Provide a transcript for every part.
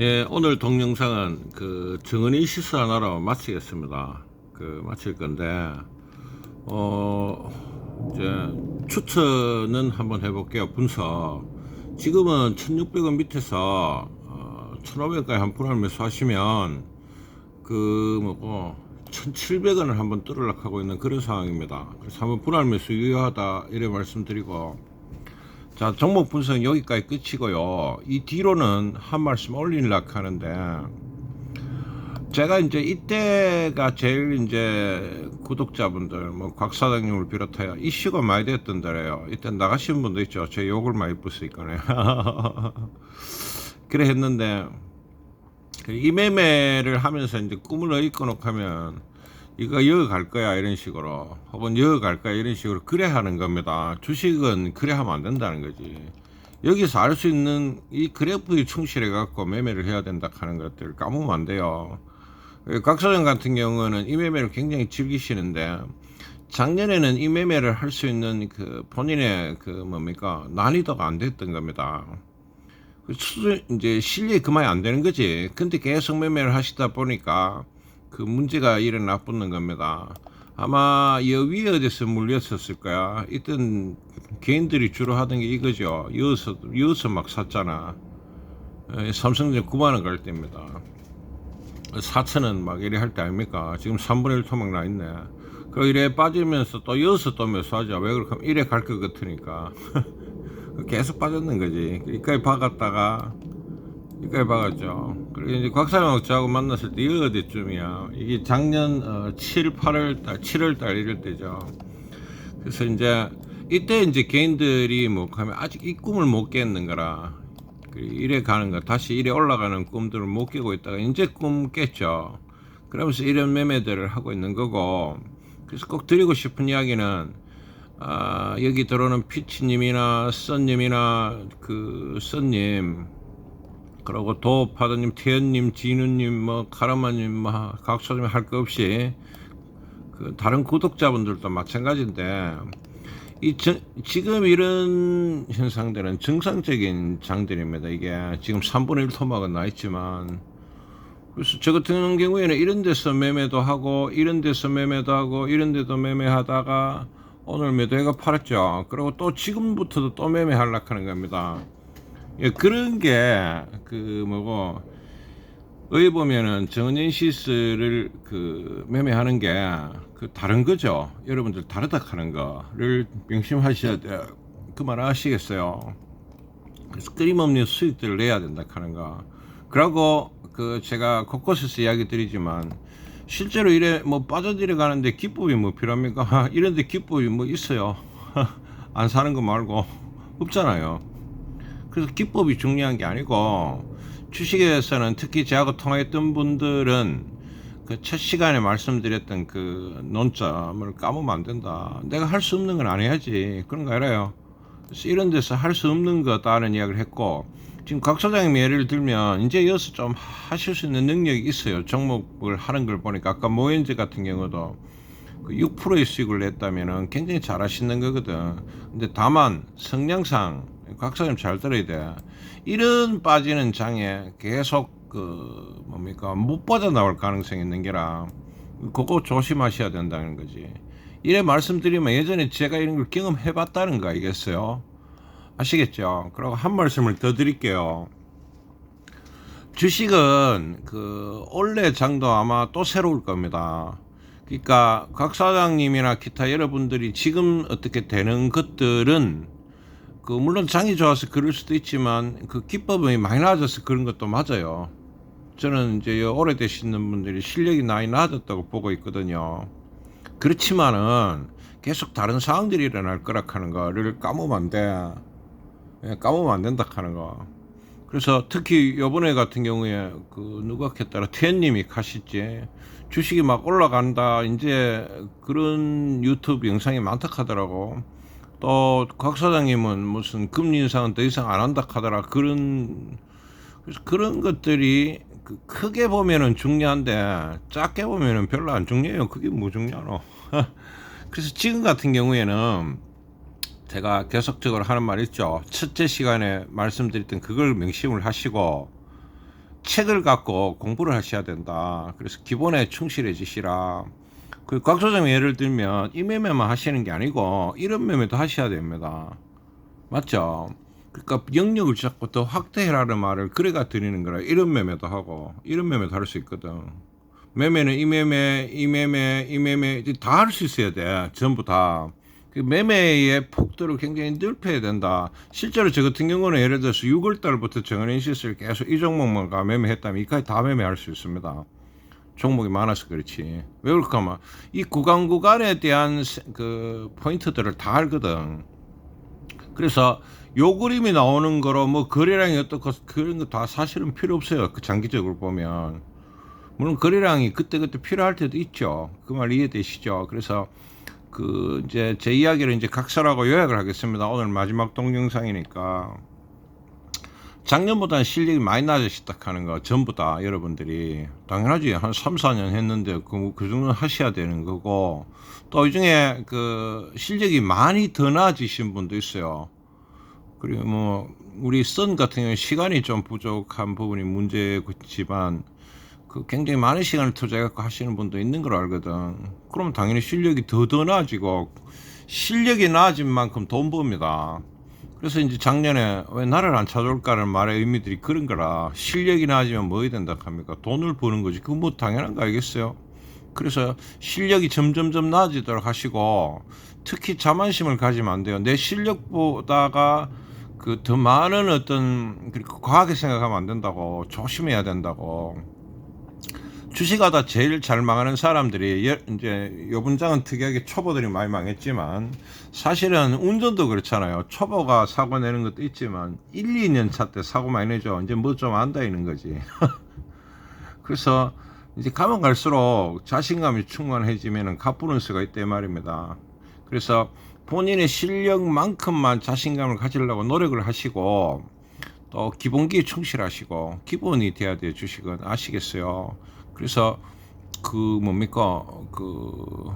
예, 오늘 동영상은 그 정은이 시스 하나로 마치겠습니다. 그 마칠 건데 어 이제 추천은 한번 해볼게요. 분석. 지금은 1,600원 밑에서 어, 1,500원까지 한 분할 매수하시면 그 뭐고 1,700원을 한번 뚫으려고 하고 있는 그런 상황입니다. 그래서 한번 분할 매수 유효하다 이래 말씀드리고 자, 종목 분석은 여기까지 끝이고요. 이 뒤로는 한 말씀 올리려고 하는데, 제가 이제 이때가 제일 이제 구독자분들, 뭐, 곽 사장님을 비롯하여 이슈가 많이 됐던 데래요. 이때 나가신 분도 있죠. 제 욕을 많이 부수니까네. 그래 했는데, 그이 매매를 하면서 이제 꿈을 얻고 놓고 하면, 이거 이어갈 거야 이런 식으로. 혹은 이어갈 거야 이런 식으로 그래 하는 겁니다. 주식은 그래 하면 안 된다는 거지. 여기서 알 수 있는 이 그래프에 충실해 갖고 매매를 해야 된다 하는 것들을 까먹으면 안 돼요. 각 사장 같은 경우는 이 매매를 굉장히 즐기시는데 작년에는 이 매매를 할 수 있는 그 본인의 그 뭡니까? 난이도가 안 됐던 겁니다. 그 수준 이제 실력이 그만이 안 되는 거지. 근데 계속 매매를 하시다 보니까 그 문제가 일어나 붙는 겁니다. 아마 여위에 어디서 물렸었을 거야. 이땐 개인들이 주로 하던 게 이거죠. 이어서, 이어서 막 샀잖아. 에, 삼성전 9만원 갈 때입니다. 4천원 막 이래 할 때 아닙니까? 지금 3분의 1 토막 나 있네. 그 이래 빠지면서 또 이어서 또 매수하죠. 왜 그렇게 하면 이래 갈 것 같으니까. 계속 빠졌는 거지. 이까지 박았다가 이까지 박았죠. 그리고 이제 곽사장 저하고 만났을 때 이거 어디쯤이야. 이게 작년 어, 7, 8월 달, 7월 달 이럴 때죠. 그래서 이제 이때 이제 개인들이 뭐 하면 아직 이 꿈을 못 깼는 거라. 그 이래 가는 거 다시 이래 올라가는 꿈들을 못 깨고 있다가 이제 꿈 깼죠. 그러면서 이런 매매들을 하고 있는 거고. 그래서 꼭 드리고 싶은 이야기는 아, 여기 들어오는 피치님이나 썬님이나 그 썬님 그리고 도파드님, 태연님, 진우님, 뭐 카라마님, 뭐 각소님 할거 없이 그 다른 구독자분들도 마찬가지인데 이 정, 지금 이런 현상들은 정상적인 장들입니다. 이게 지금 3분의 1 토막은 나 있지만 그래서 저 같은 경우에는 이런 데서 매매도 하고 이런 데서 매매도 하고 이런 데도 매매하다가 오늘 매도해가 팔았죠. 그리고 또 지금부터도 또 매매하려고 하는 겁니다. 예, 그런 게 그 뭐고 어디 보면은 정은연시스를 그 매매하는 게 그 다른 거죠. 여러분들 다르다 하는 거를 명심하셔야 돼요. 그말 아시겠어요? 그래서 끊임없는 수익들을 내야 된다 하는 거. 그러고 그 제가 곳곳에서 이야기 드리지만 실제로 이래 뭐 빠져들어 가는데 기법이 뭐 필요합니까? 이런데 기법이 뭐 있어요. 안 사는 거 말고 없잖아요. 그래서 기법이 중요한 게 아니고 주식에서는 특히 저하고 통화했던 분들은 그 첫 시간에 말씀드렸던 그 논점을 까먹으면 안 된다. 내가 할 수 없는 건 안 해야지. 그런 거 알아요. 그래서 이런 데서 할 수 없는 거다는 이야기를 했고 지금 각 소장님 예를 들면 이제 이어서 좀 하실 수 있는 능력이 있어요. 종목을 하는 걸 보니까 아까 모현제 같은 경우도 그 6%의 수익을 냈다면은 굉장히 잘 하시는 거거든. 근데 다만 성량상 각사님 잘 들어야 돼. 이런 빠지는 장에 계속 그 뭡니까 못 빠져나올 가능성이 있는 게라 그거 조심하셔야 된다는 거지. 이래 말씀드리면 예전에 제가 이런 걸 경험해봤다는 거 알겠어요? 아시겠죠? 그리고 한 말씀을 더 드릴게요. 주식은 그 올해 장도 아마 또 새로울 겁니다. 그러니까 각 사장님이나 기타 여러분들이 지금 어떻게 되는 것들은 그 물론 장이 좋아서 그럴 수도 있지만 그 기법이 많이 낮아서 그런 것도 맞아요. 저는 이제 오래되시는 분들이 실력이 많이 낮았다고 보고 있거든요. 그렇지만은 계속 다른 상황들이 일어날 거라 하는 거를 까먹으면 안 돼. 예, 까먹으면 안 된다 하는 거. 그래서 특히 요번에 같은 경우에 그 누가 했더라 태연님이 가시지 주식이 막 올라간다 이제 그런 유튜브 영상이 많다 하더라고 또 곽 사장님은 무슨 금리 인상은 더 이상 안 한다 하더라 그런 그래서 그런 것들이 그 크게 보면은 중요한데 작게 보면은 별로 안 중요해요 그게 뭐 중요하노 그래서 지금 같은 경우에는 제가 계속적으로 하는 말 있죠. 첫째 시간에 말씀드렸던 그걸 명심을 하시고 책을 갖고 공부를 하셔야 된다. 그래서 기본에 충실해지시라. 그 곽소장 예를 들면 이 매매만 하시는 게 아니고 이런 매매도 하셔야 됩니다. 맞죠? 그러니까 영역을 자꾸 더 확대해라는 말을 그래가 드리는 거라 이런 매매도 하고 이런 매매도 할 수 있거든. 매매는 이 매매, 이 매매, 이 매매 다 할 수 있어야 돼. 전부 다. 그 매매의 폭도를 굉장히 넓혀야 된다. 실제로 저 같은 경우는 예를 들어서 6월 달부터 정은인 시스를 계속 이 종목만 가 매매했다면 이까지 다 매매할 수 있습니다. 종목이 많아서 그렇지. 왜 그럴까 하면 이 구간 구간에 대한 세- 그 포인트들을 다 알거든. 그래서 요 그림이 나오는 거로 뭐 거래량이 어떻고 그런 거 다 사실은 필요 없어요. 그 장기적으로 보면. 물론 거래량이 그때그때 필요할 때도 있죠. 그 말 이해되시죠? 그래서 그 이제 제 이야기를 이제 각설하고 요약을 하겠습니다. 오늘 마지막 동영상이니까 작년보다는 실력이 많이 낮아졌다 하는 거 전부 다 여러분들이 당연하지 한 3, 4년 했는데 그, 그 정도는 하셔야 되는 거고 또 이 중에 그 실력이 많이 더 나아지신 분도 있어요. 그리고 뭐 우리 선 같은 경우는 시간이 좀 부족한 부분이 문제지만 그 굉장히 많은 시간을 투자해갖고 하시는 분도 있는 걸 알거든. 그럼 당연히 실력이 더 더 나아지고 실력이 나아진 만큼 돈 법니다. 그래서 이제 작년에 왜 나를 안 찾아올까라는 말의 의미들이 그런 거라 실력이 나아지면 뭐 해야 된다 합니까? 돈을 버는 거지. 그거 뭐 당연한 거 알겠어요? 그래서 실력이 점점점 나아지도록 하시고 특히 자만심을 가지면 안 돼요. 내 실력보다가 그 더 많은 어떤 과하게 생각하면 안 된다고 조심해야 된다고. 주식하다 제일 잘 망하는 사람들이 예- 이제 요 분장은 특이하게 초보들이 많이 망했지만 사실은 운전도 그렇잖아요. 초보가 사고 내는 것도 있지만 1, 2년 차 때 사고 많이 내죠. 이제 뭐 좀 안다 이는 거지. 그래서 이제 가면 갈수록 자신감이 충만해지면은 가부는 수가 있대 말입니다. 그래서 본인의 실력만큼만 자신감을 가지려고 노력을 하시고 또 기본기에 충실하시고 기본이 돼야 돼요 주식은 아시겠어요? 그래서 그 뭡니까 그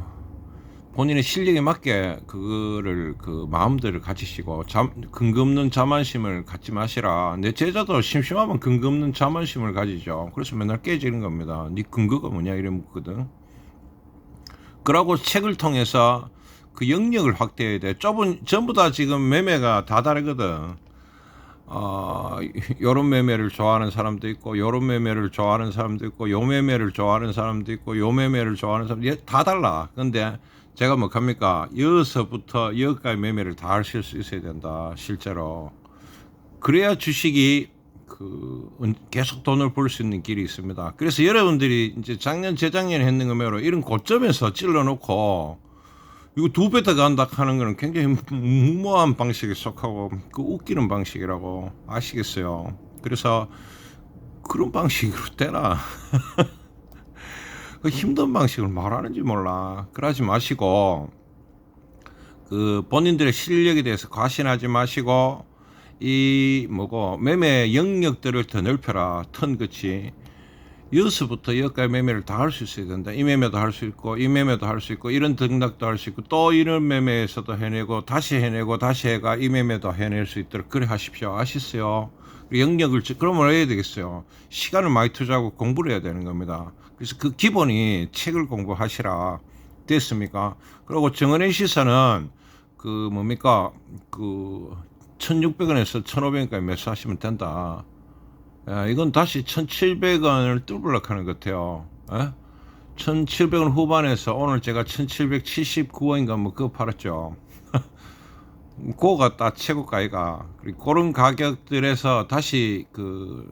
본인의 실력에 맞게 그거를 그 마음들을 가지시고 잠, 근거 없는 자만심을 갖지 마시라. 내 제자도 심심하면 근거 없는 자만심을 가지죠. 그래서 맨날 깨지는 겁니다. 네 근거가 뭐냐 이래 묻거든. 그러고 책을 통해서 그 영역을 확대해야 돼. 좁은 전부 다 지금 매매가 다 다르거든. 어, 요런 매매를 좋아하는 사람도 있고 요런 매매를 좋아하는 사람도 있고 요 매매를 좋아하는 사람도 있고 요 매매를 좋아하는 사람도 얘다 달라. 근데 제가 뭐 합니까? 여기서부터 여기까지 매매를 다 하실 수 있어야 된다. 실제로. 그래야 주식이 그 은- 계속 돈을 벌 수 있는 길이 있습니다. 그래서 여러분들이 이제 작년 재작년에 했는 거면 이런 고점에서 찔러 놓고 이거 두 배 더 간다 하는 거는 굉장히 무모한 방식에 속하고 그 웃기는 방식이라고 아시겠어요. 그래서 그런 방식으로 되나? 그 힘든 방식을 말하는지 몰라. 그러지 마시고 그 본인들의 실력에 대해서 과신하지 마시고 이 뭐고 매매 영역들을 더 넓혀라. 턴 그치. 여기서부터 여기까지 매매를 다 할 수 있어야 된다. 이 매매도 할 수 있고, 이 매매도 할 수 있고, 이런 등락도 할 수 있고, 또 이런 매매에서도 해내고, 다시 해내고, 다시 해가 이 매매도 해낼 수 있도록 그래 하십시오. 아시세요? 영역을, 지- 그러면 해야 되겠어요. 시간을 많이 투자하고 공부를 해야 되는 겁니다. 그래서 그 기본이 책을 공부하시라. 됐습니까? 그리고 정은혜 시사는 그 뭡니까? 그 1600원에서 1500원까지 매수하시면 된다. 야, 이건 다시 1,700원을 뚫으려고 하는 것 같아요. 에? 1,700원 후반에서 오늘 제가 1,779원인가 뭐 그거 팔았죠. 그거가 딱 최고가이가. 그리고 그런 가격들에서 다시 그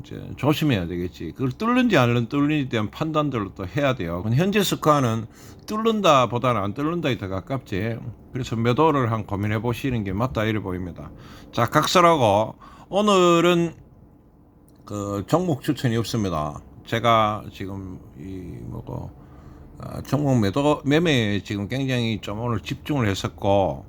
이제 조심해야 되겠지. 그걸 뚫는지 안 뚫는지에 대한 판단들을 또 해야 돼요. 현재 스코어는 뚫는다 보다는 안 뚫는다에 더 가깝지. 그래서 매도를 한 고민해 보시는 게 맞다 이래 보입니다. 자, 각설하고 오늘은 그 종목 추천이 없습니다. 제가 지금 이 뭐고 아, 종목 매도 매매에 지금 굉장히 좀 오늘 집중을 했었고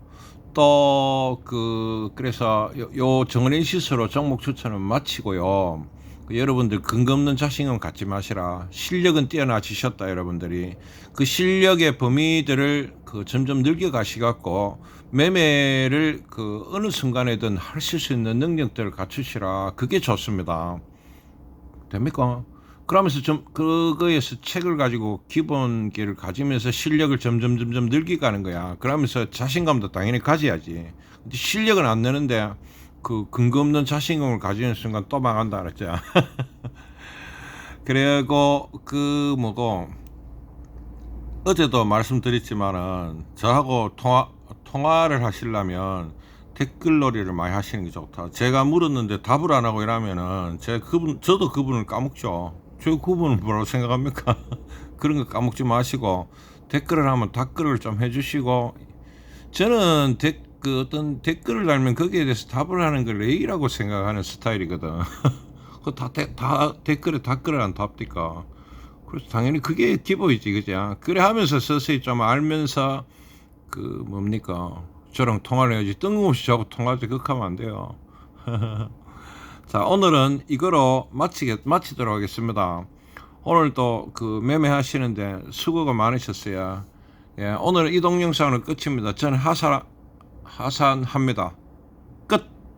또 그 그래서 요, 요 정은인 시스로 종목 추천은 마치고요. 그 여러분들 근거 없는 자신감 갖지 마시라. 실력은 뛰어나지셨다 여러분들이 그 실력의 범위들을 그 점점 늘려 가시갖고 매매를 그 어느 순간에든 하실 수 있는 능력들을 갖추시라. 그게 좋습니다. 됩니까? 그러면서 좀 그거에서 책을 가지고 기본기를 가지면서 실력을 점점 점점 늘기가는 거야. 그러면서 자신감도 당연히 가져야지. 근데 실력은 안 내는데 그 근거 없는 자신감을 가지는 순간 또 망한다 그랬죠. 그리고 그 뭐고 어제도 말씀드렸지만은 저하고 통화 통화를 하시려면 댓글놀이를 많이 하시는 게 좋다. 제가 물었는데 답을 안 하고 이러면은 제가 그분 저도 그분을 까먹죠. 저 그분은 뭐라고 생각합니까? 그런 거 까먹지 마시고 댓글을 하면 댓글을 좀 해주시고 저는 댓, 그 어떤 댓글을 달면 거기에 대해서 답을 하는 걸 예의라고 생각하는 스타일이거든. 그다 다 댓글에 댓글을 안 답니까? 그래서 당연히 그게 기본이지, 그죠? 그래 하면서 서서히 좀 알면서 그 뭡니까? 저랑 통화를 해야지 뜬금없이 저하고 통화하지 그렇게 하면 안 돼요. 자 오늘은 이거로 마치게 마치도록 하겠습니다. 오늘도 그 매매하시는데 수고가 많으셨어요. 예, 오늘 이 동 영상은 끝입니다. 저는 하산 하산합니다.